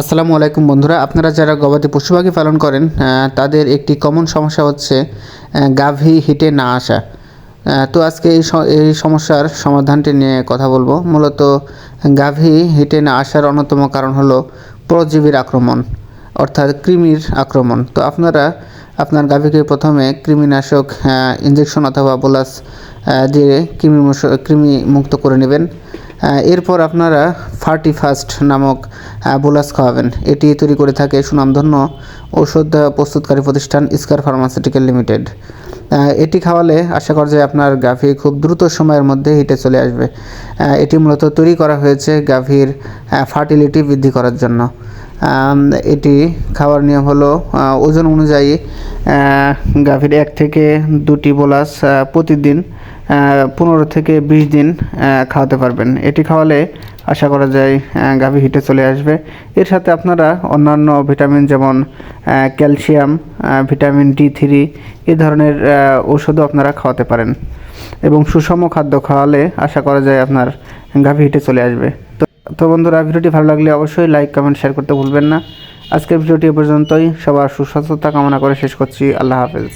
আসসালামু আলাইকুম বন্ধুরা, আপনারা যারা গবাদি পশু পাখি পালন করেন তাদের একটি কমন সমস্যা হচ্ছে গাভী হিটে না আসা। তো আজকে এই এই সমস্যার সমাধানটি নিয়ে কথা বলব। মূলত গাভী হিটে না আসার অন্যতম কারণ হলো পরজীবীর আক্রমণ, অর্থাৎ কৃমির আক্রমণ। তো আপনারা, আপনার গাভীকে প্রথমে কৃমিনাশক ইঞ্জেকশন অথবা বোলাস দিয়ে কৃমি কৃমি মুক্ত করে নেবেন। এরপর আপনারা ফার্টি ফার্স্ট নামক বোলাস খাওয়াবেন। এটি তৈরি করে থাকে সুনামধন্য ঔষধ প্রস্তুতকারী প্রতিষ্ঠান স্কার ফার্মাসিউটিক্যাল লিমিটেড। এটি খাওয়ালে আশা করা যায় আপনার গাভী খুব দ্রুত সময়ের মধ্যে হিটে চলে আসবে। এটি মূলত তৈরি করা হয়েছে গাভীর ফার্টিলিটি বৃদ্ধি করার জন্য। এটি খাওয়ার নিয়ম হলো ওজন অনুযায়ী গাভীর এক থেকে দুটি বোলাস প্রতিদিন পনেরো থেকে বিশ দিন খাওয়াতে পারবেন। এটি খাওয়ালে আশা করা যায় গাভী হিটে চলে আসবে। এর সাথে আপনারা অন্যান্য ভিটামিন যেমন ক্যালসিয়াম ভিটামিন ডি থ্রি, এ ধরনের ওষুধও আপনারা খাওয়াতে পারেন। এবং সুষম খাদ্য খাওয়ালে আশা করা যায় আপনার গাভী হিটে চলে আসবে। তো বন্ধুরা, ভিডিওটি ভালো লাগলে অবশ্যই লাইক কমেন্ট শেয়ার করতে ভুলবেন না। আজকের ভিডিওটি এ পর্যন্তই। সবার সুস্বাস্থ্যতা কামনা করে শেষ করছি। আল্লাহ হাফেজ।